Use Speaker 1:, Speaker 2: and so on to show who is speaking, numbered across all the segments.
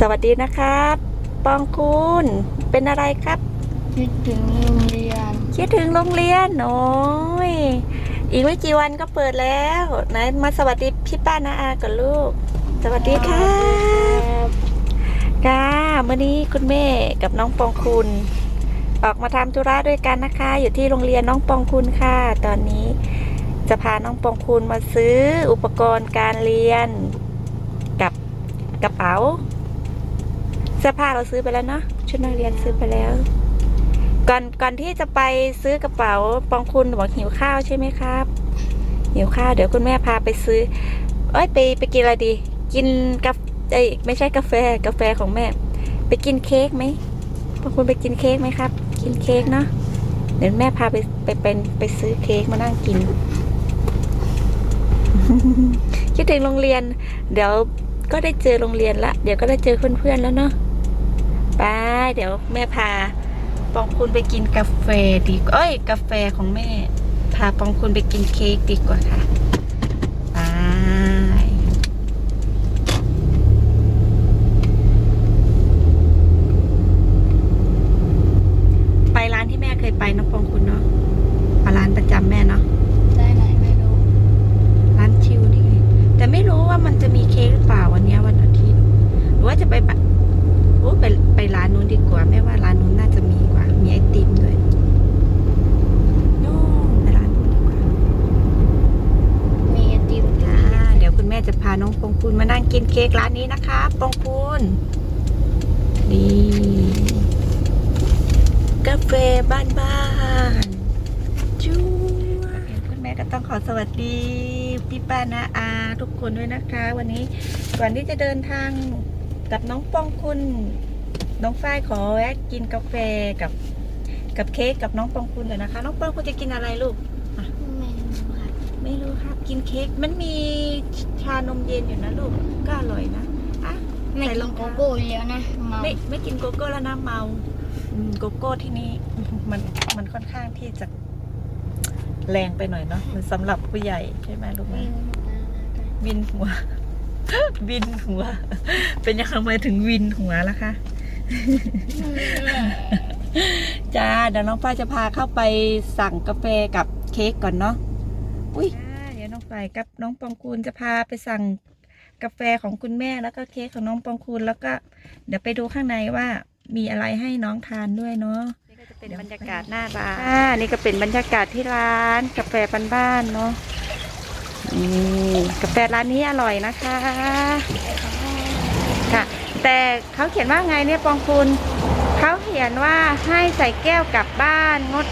Speaker 1: สวัสดีนะครับ ปองคุณเป็นอะไรครับ
Speaker 2: คิดถึงโรงเรียน
Speaker 1: คิดถึงโรงเรียนโอ้ยอีกไม่กี่วันก็เปิดแล้วไหนมาสวัสดีพี่ป้านาอากับลูก สวัสดีครับค่ะเมื่อนี้คุณแม่กับน้องปองคุณ ออกมาทำธุระด้วยกันนะคะ อยู่ที่โรงเรียนน้องปองคุณค่ะ ตอนนี้จะพาน้องปองคุณมาซื้ออุปกรณ์การเรียน กับกระเป๋าเสื้อผ้าเราซื้อไปแล้วเนาะชุดนักเรียนซื้อไปแล้ว ก่อนก่อนที่จะไปซื้อกระเป๋าปองคุณบอกหิวข้าวใช่ไหมครับ หิวข้าวเดี๋ยวคุณแม่พาไปซื้อ เอ้ยไปไปกินอะไรดี กินกาแฟเอ้ยไม่ใช่กาแฟกาแฟของแม่ ไปกินเค้กไหมปองคุณไปกินเค้กไหมครับ กินเค้กเนาะเดี๋ยวแม่พาไปไปเป็นไปซื้อเค้กมานั่งกิน คิดถึงโรงเรียน เดี๋ยวก็ได้เจอโรงเรียนละ เดี๋ยวก็ได้เจอเพื่อนๆแล้วเนาะ ไปเดี๋ยวแม่พาปองคุณไปกินกาแฟดีกว่าเอ้ย กาแฟของแม่ พาปองคุณไปกินเค้กดีกว่าค่ะ ไปไปร้านที่แม่เคยไปเนอะปองคุณเนาะไปร้านประจำแม่เนาะ
Speaker 2: ได้ไหนไม่รู้
Speaker 1: ร้านชิวนี่ไงแต่ไม่รู้ว่ามันจะมีเค้กหรือเปล่าวันเนี้ยวันอาทิตย์หรือว่าจะไปแบบโอ้ไปไปร้านนู้นดีกว่าแม่ว่าร้านนู้นน่าจะมีกว่า มีไอติมด้วยโน่ไปร้านนู้นดีกว่า
Speaker 2: มีไอติม
Speaker 1: อ่าเดี๋ยวคุณแม่จะพาน้องปองคุณมานั่งกินเค้กร้า นนี้นะคะปองคุณนี่กาแฟบ้านบ้านๆจูคุณแม่ก็ต้องขอสวัสดี พี่ป้านาอาทุกคนด้วยนะคะ วันนี้ก่อนที่จะเดินทางกับน้องปองคุณ น้องฝ้ายขอแวะกินกาแฟกับกับเค้กกับน้องปองคุณเลยนะคะ น้องปองคุณจะกินอะไรลูก
Speaker 2: ไม่รู้ค่ะ
Speaker 1: ไม่รู้ครับ กินเค้กมันมี ชานมเย็นอยู่นะลูกก็อร่อยนะอะ
Speaker 2: ไม่
Speaker 1: ใส่
Speaker 2: กิ
Speaker 1: รอนง
Speaker 2: โก
Speaker 1: เท้า
Speaker 2: โก้แล้วนะเมา
Speaker 1: ไม่ไม่กินโกโก้แล้วนะเมาอืมโกโก้ที่นี่มันมันค่อนข้างที่จะแรงไปหน่อยเนาะมันสำหรับผู้ใหญ่ใช่ไหมลูกไหมวินหัว วินหัว เป็นยังไงถึงวินหัวล่ะคะ จ้าเดี๋ยวน้องฝ้ายจะพาเข้าไปสั่งกาแฟกับเค้กก่อนเนาะอุ้ย เดี๋ยวน้องฝ้ายกับน้องปองคูณจะพาไปสั่งกาแฟของคุณแม่แล้วก็เค้กของน้องปองคูณแล้วก็เดี๋ยวไปดูข้างในว่ามีอะไรให้น้องทานด้วยเนาะนี่ก็จะเป็นบรรยากาศหน้าร้านอ่านี่ก็เป็นบรรยากาศที่ร้านกาแฟบ้านๆเนาะนี่กาแฟร้านนี้อร่อยนะคะค่ะ แต่เขาเขียนว่าไงเนี่ยปองคุณเขาเขียนว่าให้ใส่แก้วกลับบ้านงด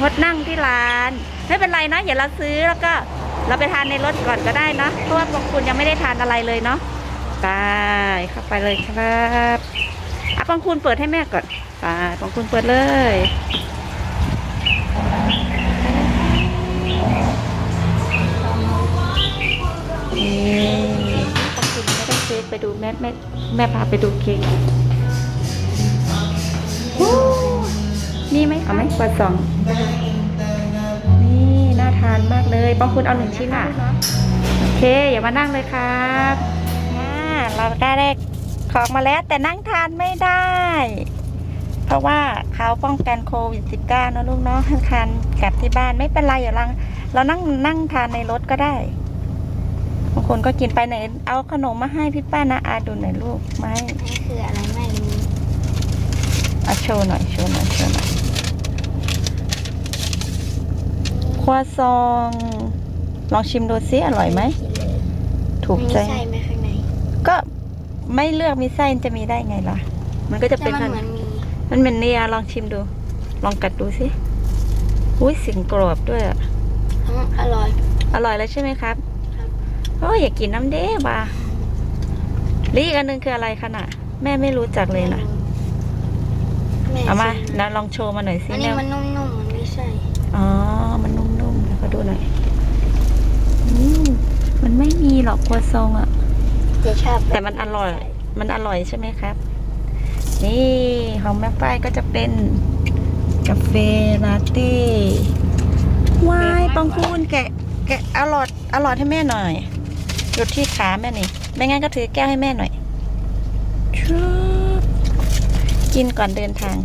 Speaker 1: งดนั่งที่ร้าน ไม่เป็นไรนะเดี๋ยวเราซื้อแล้วก็ เราไปทานในรถก่อนก็ได้นะเพราะว่าปองคุณยังไม่ได้ทานอะไรเลยเนาะไปเข้าไปเลยครับอะปองคุณเปิดให้แม่ก่อนไปปองคุณเปิดเลยนี่ปองคุณไม่ได้เค้กไปดูแม่แม่แม่พาไปดูเค้กวู้นี่ไหมเอาไหมกว่าสองนี่น่าทานมากเลยบางคุณเอาหนึ่งชิ้นอะโอเคอย่ามานั่งเลยครับอ่าเราได้ได้ของมาแล้วแต่นั่งทานไม่ได้ เพราะว่าเขาป้องกันโควิด -19 นะลูกเนาะทานกลับที่บ้านไม่เป็นไรอย่าลังเรานั่งนั่งทานในรถก็ได้บางคนก็กินไปไหนเอาขนมมาให้พี่ป้านะอาดูหน่อยลูกไม่
Speaker 2: นี่คืออะไรไม่รู้
Speaker 1: อะโชว์หน่อยโชว์หน่อยโชว์หน่อยค รัวซอง ลองชิมดูซิอร่อยไหม ถูก
Speaker 2: มี
Speaker 1: ใจ
Speaker 2: ไส้ไหมข้างใน
Speaker 1: ก็ไม่เลือกมีไส้จะมีได้ไงล่ะ มันก็จะ
Speaker 2: แต่
Speaker 1: เป็น
Speaker 2: มัน
Speaker 1: ขน
Speaker 2: เหมือนมี
Speaker 1: มันเป็นเนี่ยลองชิมดู ลองกัดดูสิอุ้ยเสิงกรอบด้วยอะ
Speaker 2: อืมอร่อย
Speaker 1: อร่อยแล้วใช่ไหมครับ
Speaker 2: ครับ
Speaker 1: โอ้ยอยากกินน้ำเด้บ่าแล้วอีกอันหนึงคืออะไรคะน่ะ แม่ไม่รู้จักเลยนะ
Speaker 2: แม่
Speaker 1: เอามา
Speaker 2: ชิ
Speaker 1: นะลองโชว์มาหน่อยสิ
Speaker 2: อันนี้
Speaker 1: แม่
Speaker 2: มันนุ่มๆมันไม่ใช่
Speaker 1: อ๋อ ดูหน่อยอืมมันไม่มีหรอกครัวซองอะ
Speaker 2: จะชอบ
Speaker 1: แต่มันอร่อย มันอร่อยใช่ไหมครับ นี่ของแม่ฝ้ายก็จะเป็นกาแฟลาเต้วายปองคูนแกะ แกะอร่อยอร่อยให้แม่หน่อยหยุดที่ขาแม่นี่ไม่งั้นก็ถือแก้วให้แม่หน่อยชุบกินก่อนเดินทาง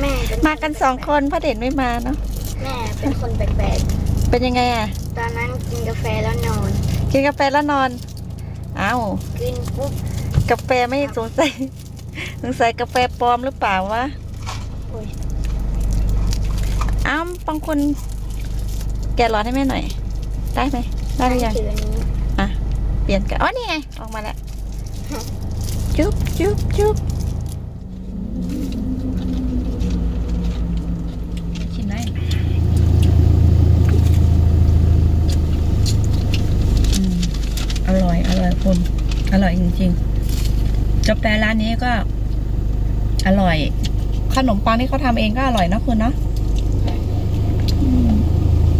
Speaker 2: แม่เป็น
Speaker 1: มากันสองคนพ่อเด่นไม่มาเนาะ
Speaker 2: แม่เป็นคนแปลก
Speaker 1: เป็นยังไงอะ
Speaker 2: ๆ ตอนนั้นกินกาแฟแล้วนอน
Speaker 1: กินกาแฟแล้วนอน เอ้า
Speaker 2: กินปุ๊บ
Speaker 1: กาแฟไม่สงสัย สงสัยกาแฟปลอมหรือเปล่าวะ
Speaker 2: โอ้ย
Speaker 1: อ้าวบางคนแกะร้อนให้แม่หน่อย ได้ไหม ได้หรือยัง
Speaker 2: ถืออันนี้
Speaker 1: อะเปลี่ยนกัน อ๋อ นี่ไง ออกมาแล้ว จุ๊บจุ๊บจุ๊บชิมได้อืมอ ร่อยอร่อยคุณอร่อยจริงๆกาแฟร้านนี้ก็ อร่อย ขนมปังที่เขาทำเองก็อร่อยนะคุณเนาะอืม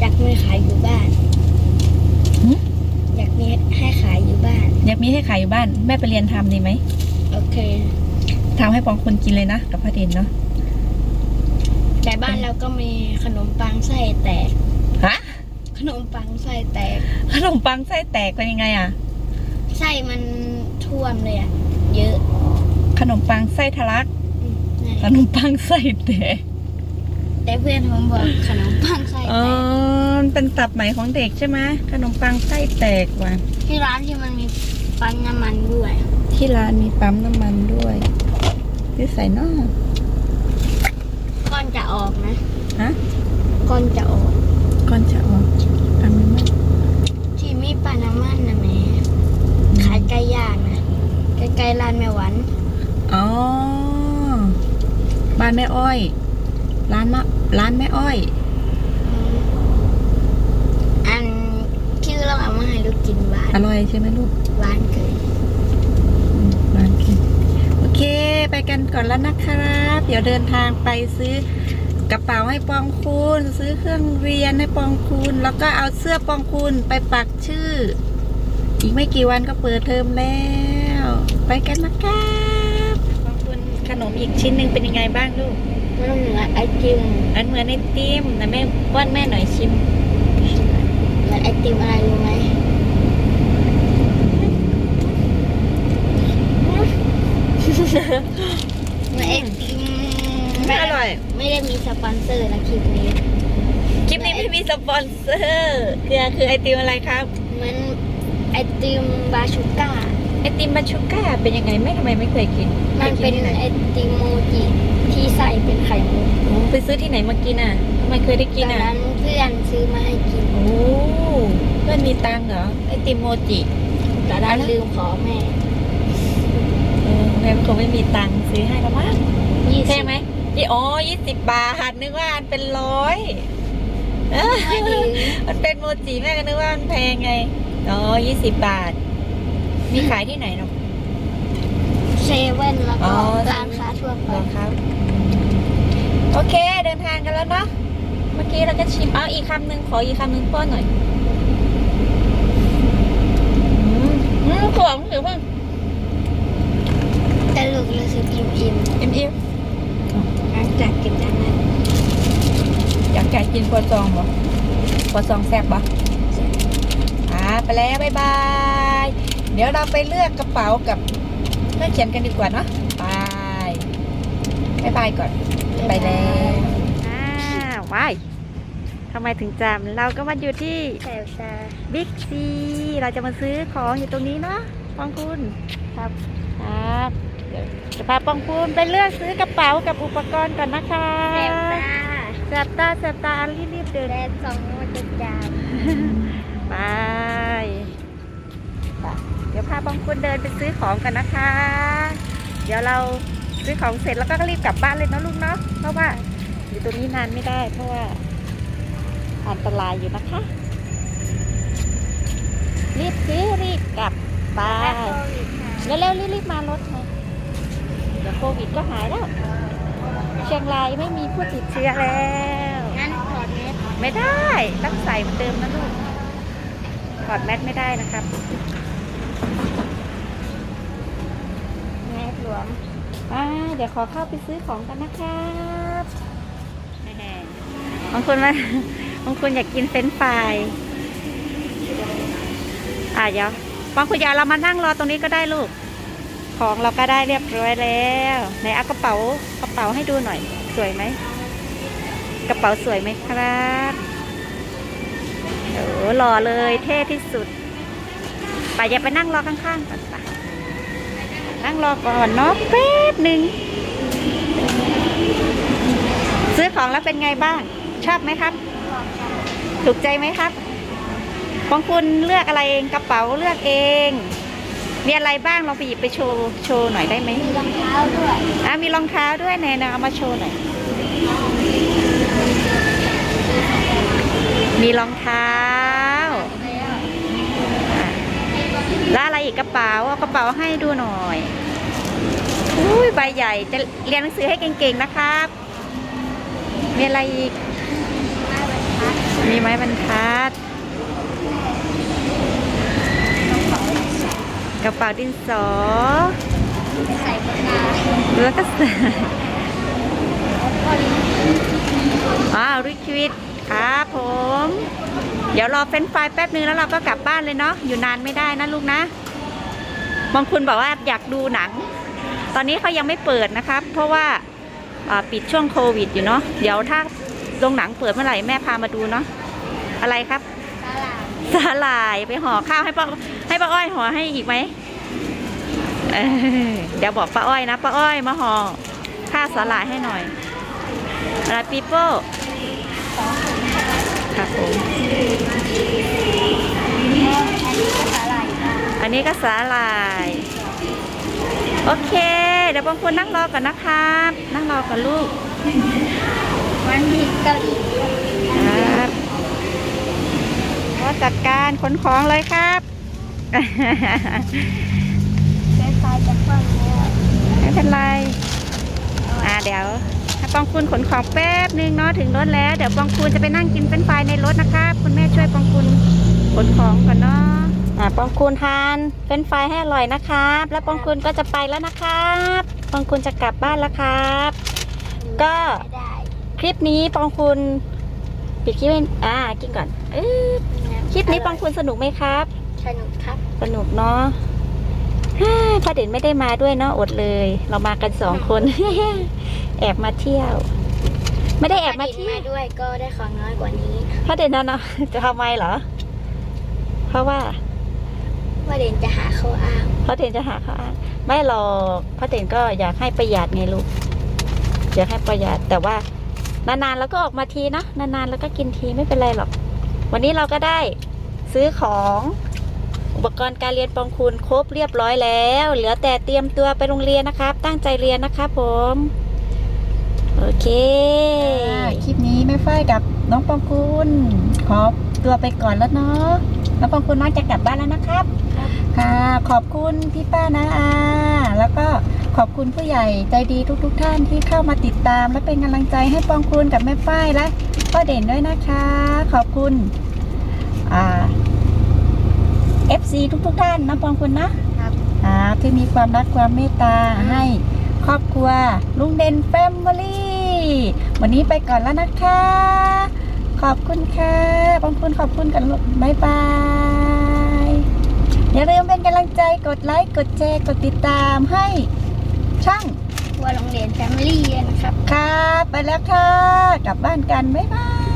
Speaker 2: อยากมีขายอยู่บ้าน
Speaker 1: หึ
Speaker 2: อยากมีให้ขายอยู่บ้าน
Speaker 1: อยากมีให้ขายอยู่บ้าน แม่ไปเรียนทำดีไหม
Speaker 2: โอเค
Speaker 1: ทำให้ปองคุณกินเลยนะกับพ่อเด่นเนาะ
Speaker 2: แต่บ้านเราก็มีขนมปังไส้แตก
Speaker 1: ฮะ
Speaker 2: ขนมปังไส้แตก
Speaker 1: ขนมปังไส้แตกเป็นยังไงอะ
Speaker 2: ไส้มันท่วมเลยอะเยอะ
Speaker 1: ขนมปังไส้ทะลัก
Speaker 2: อืม
Speaker 1: ข
Speaker 2: นั่น
Speaker 1: นมปังไส้แตก
Speaker 2: แต่เพื่อนผมบอกขนมปังไส้
Speaker 1: อ๋
Speaker 2: แต
Speaker 1: อกมันเป็นตับใหม่ของเด็กใช่ไหมขนมปังไส้แตกว่ะ
Speaker 2: ที่ร้านที่มันมีปั๊มน้ำมันด้วย
Speaker 1: ที่ร้านมีปั๊มน้ำมันด้วยที่ใส่นอก
Speaker 2: ก้อนจะออกนะ
Speaker 1: ฮะ
Speaker 2: ก้อนจะออก
Speaker 1: ก่อนจะออกปั๊มน้ำมัน
Speaker 2: ที่มีปั๊มน้ำมันนะแม่ขายไก่ย่างนะใกล้ๆร้านแม่หวัน
Speaker 1: อ๋อ บ้านแม่ อ้อย ร้านมะร้านแม่อ้อย
Speaker 2: อืมอันที่เราเอามาให้ลูกกินหวาน
Speaker 1: อร่อยใช่ไหมลูก
Speaker 2: หวานเกิน
Speaker 1: อืมร้านกินโอเค ไปกันก่อนแล้วนะครับ เดี๋ยวเดินทางไปซื้อกระเป๋าให้ปองคุณ ซื้อเครื่องเรียนให้ปองคุณ แล้วก็เอาเสื้อปองคุณไปปักชื่อ อีกไม่กี่วันก็เปิดเทอมแล้ว ไปกันนะครับ ปองคุณขนมอีกชิ้นหนึ่งเป็นยังไงบ้างลูก
Speaker 2: มันเหนือไอติม
Speaker 1: อันเหมือนไอติมนะแม่ป้อนแม่หน่อยชิม
Speaker 2: เหมือนไอติมอะไรรู้ไหมเหมือนไอติม
Speaker 1: ไม่อร่อย
Speaker 2: ไม่ได้มีสปอนเซอร์นะคลิปนี้
Speaker 1: คลิปนี้ไม่มีสปอนเซอร์คือคือไอติมอะไรครับ
Speaker 2: เหมือนไอติมบาชูก้า
Speaker 1: ไอ ติมบัชูก้าเป็นยังไงแม่ทำไมไม่เคยกิน
Speaker 2: มันเป็น
Speaker 1: ไอ
Speaker 2: ไอติมโมจิที่ใส่เป็นไข่มุก
Speaker 1: ไปซื้อที่ไหนมากินอะทำไมเคยได้
Speaker 2: ต
Speaker 1: กิน
Speaker 2: อน
Speaker 1: อะ
Speaker 2: นั้นเพื่อนซื้อมาให้กิน
Speaker 1: โอ้เพื่อนมีตังค์เหรอไอติมโมจิ
Speaker 2: แต่ดันลืมขอแม่
Speaker 1: เออแม่คงไม่มีตังค์ซื้อให้แล้วมั้ง
Speaker 2: ยี่สิ
Speaker 1: ใช่
Speaker 2: บ
Speaker 1: ไหมยี่อ๋อยี่สิบบาทนึกว่าอันเป็นร้อยเอ้ย
Speaker 2: ไม่ถึง
Speaker 1: มันเป็นโมจิแม่ก็นึกว่ามันแพงไงอ๋อยี่สิบบาท มีขายที่ไหนเนาะ
Speaker 2: เซเว่นแล้ว
Speaker 1: อ๋
Speaker 2: ก็
Speaker 1: อ
Speaker 2: ร้านค้าทั่วไป
Speaker 1: เหรอครับ โอเคเดินทางกันแล้วเนาะ เมื่อกี้เราก็ชิม เอาอีกคำหนึ่งขออีกคำหนึ่งป้อนหน่อย อืมอืมขวงหรือเปล่า
Speaker 2: แต่ลูกรู้สึกอิ่มอิ่ม
Speaker 1: เอ็มอิม
Speaker 2: ๆหลังจากกินจากนั้น
Speaker 1: อยากจะกินกัวซองบ่กัวซองแซ่บบ่อ่าไปแล้ว บ๊ายบาย เดี๋ยวเราไปเลือกกระเป๋ากับเครื่องเขียนกันดีกว่าเนาะไปบ๊ายบายก่อนไปแล้วอ่าว้ายทำไมถึงจำเราก็มาอยู่ที่
Speaker 2: แถวตา
Speaker 1: บิ๊กซีเราจะมาซื้อของอยู่ตรงนี้เนาะปองคุณ
Speaker 2: ครับ
Speaker 1: ครับเดี๋ยวจะพาปองคุณไปเลือกซื้อกระเป๋ากับอุปกรณ์ก่อนนะคะ
Speaker 2: แถวตา
Speaker 1: แสบตาแสบตารีบๆเดิน
Speaker 2: แดดสองโมจะจาม
Speaker 1: ไปไปเดี๋ยวพาปองคุณเดินไปซื้อของกันนะคะ เดี๋ยวเราซื้อของเสร็จแล้วก็รีบกลับบ้านเลยเนาะลูกเนาะ เพราะว่าอยู่ตรงนี้นานไม่ได้ เพราะว่าอันตรายอยู่นะคะ รีบซื้อรีบกลับไปเร็วๆรีบๆมารถนะเดี๋ยวโควิดก็หายแล้ว เชียงรายไม่มีผู้ติดเชื้อแล้ว
Speaker 2: งั้นถอดเมส
Speaker 1: ไม่ได้ ต้องใส่เหมือนเดิมนะลูกถอดแมสไม่ได้นะครับ
Speaker 2: เมสหลวม
Speaker 1: อ่าเดี๋ยวขอเข้าไปซื้อของกันนะครับบางคนว่าบางคนอยากกินเฟรนฟรายอะเดี๋ยวบางคุณยายเรามานั่งรอตรงนี้ก็ได้ลูก ของเราก็ได้เรียบร้อยแล้วไหนเอากระเป๋ากระเป๋าให้ดูหน่อย สวยไหมกระเป๋าสวยไหมครับโอ้หล่อเลยเท่ที่สุด ไปอย่าไปนั่งรอข้างๆก่อนไปนั่งรอก่อนเนาะแป๊บหนึ่งซื้อของแล้วเป็นไงบ้าง ชอบไหมครับ ถูกใจไหมครับ ของคุณเลือกอะไรเองกระเป๋าเลือกเอง มีอะไรบ้างลองไปหยิบไปโชว์โชว์หน่อยได้ไหม
Speaker 2: มีรองเท้าด้วย
Speaker 1: อะมีรองเท้าด้วยไหนนะเอามาโชว์หน่อย กระเป๋าให้ดูหน่อยอุ้ยใบใหญ่จะเรียนหนังสือให้เก่งๆนะครับมีอะไรอีกมีไม้บรรทัด กระเป๋าดินสอ
Speaker 2: ใส่ปากกา
Speaker 1: แล้วก็ใส่
Speaker 2: ก็ลิ้น
Speaker 1: อ้าวริควิดครับผม เดี๋ยวรอเฟรนช์ฟแป๊บนึงแล้วเราก็กลับบ้านเลยเนาะอยู่นานไม่ได้นะลูกนะ บางคุณบอกว่าอยากดูหนัง ตอนนี้เขายังไม่เปิดนะครับ เพราะว่าปิดช่วงโควิดอยู่เนาะเดี๋ยวถ้าโรงหนังเปิดเมื่อไหร่แม่พามาดูเนาะอะไรครับ
Speaker 2: สา
Speaker 1: หร่ายไปห่อข้าวให้ป้าให้ป้าอ้อยห่อให้อีกไหมเดี๋ยวบอกป้าอ้อยนะป้าอ้อยมาห่อข้าวสาหร่ายให้หน่อยอะไรปีโป้ครับผม
Speaker 2: นนี้ก็สาหร่ายค่ะ
Speaker 1: อันนี้ก็สาหร่าย โอเค เดี๋ยวบางคนนั่งรอก่อนนะครับ นั่งรอก่อนลูก
Speaker 2: วันที่เกาหลี
Speaker 1: ครับก็จัดการขนของเลยครับ
Speaker 2: เฟซไฟจะคว่ำแล้ว
Speaker 1: ไม่เป็นไรอ่าเดี๋ยวให้ปองคุณขนของแป๊บนึงเนาะถึงรถแล้ว เดี๋ยวปองคุณจะไปนั่งกินเป็นไฟในรถนะครับคุณแม่ช่วยปองคุณขนของก่อนเนาะ อ่าปองคุณทานเป็นไฟรายให้อร่อยนะครับ แล้วปองคุณก็จะไปแล้วนะครับปองคุณจะกลับบ้านแล้วครับ ก็
Speaker 2: ไม่ได้
Speaker 1: คลิปนี้ปองคุณปิดคลิปไว้อ่ากินก่อนเออคลิปนี้ปองคุณสนุกไหมครับ
Speaker 2: สนุกครับ
Speaker 1: สนุกเนาะฮ่าพ่อเด่นไม่ได้มาด้วยเนาะอดเลย เรามากันสองคน แอบมาเที่ยว ไม่ได้แอบมา
Speaker 2: ถ้
Speaker 1: เที่ย
Speaker 2: มาวด้วยก็ได้ของน้อยกว่านี้
Speaker 1: พ่อเด่นนะเนาะจะทำไมเหรอ เพราะว่า
Speaker 2: ว่าเด่นจะหาข้ออ้าง
Speaker 1: พ่อเด่นจะหาข้ออ้างไม่หรอกพ่อเด่นก็อยากให้ประหยัดไงลูกอยากให้ประหยัดแต่ว่านานๆแล้วก็ออกมาทีนะนานๆแล้วก็กินทีไม่เป็นไรหรอก วันนี้เราก็ได้ซื้อของอุปกรณ์การเรียนปองคุณครบเรียบร้อยแล้ว เหลือแต่เตรียมตัวไปโรงเรียนนะครับ ตั้งใจเรียนนะครับผม โอเค คลิปนี้แม่ฝ้ายกับน้องปองคุณขอตัวไปก่อนแล้วเนาะน้องปองคุณน้องจะกลับบ้านแล้วนะครับ ค่ะ ขอบคุณพี่ป้านะอาแล้วก็ขอบคุณผู้ใหญ่ใจดีทุกๆทท่านที่เข้ามาติดตาม และเป็นกำลังใจให้ปองคุณกับแม่ฝ้ายและพ่อเด่นด้วยนะคะ ขอบคุณอ่า FC ทุกๆทท่านนะปองคุณนะครับอ่าที่มีความรักความเมตตาให้ครอบครัวลุงเด่นแฟมิลี่วันนี้ไปก่อนแล้วนะคะ ขอบคุณค่ะปองคุณขอบคุณกันลูกบ๊ายบาย อย่าลืมเป็นกำลัง ใจกดไลค์กดแชร์กดติดตามให้ช่าง
Speaker 2: ทัวร์โรงเรียนแฟมิลี่นะครับ
Speaker 1: ค่ะไปแล้วค่ะ กลับบ้านกัน บ๊ายบาย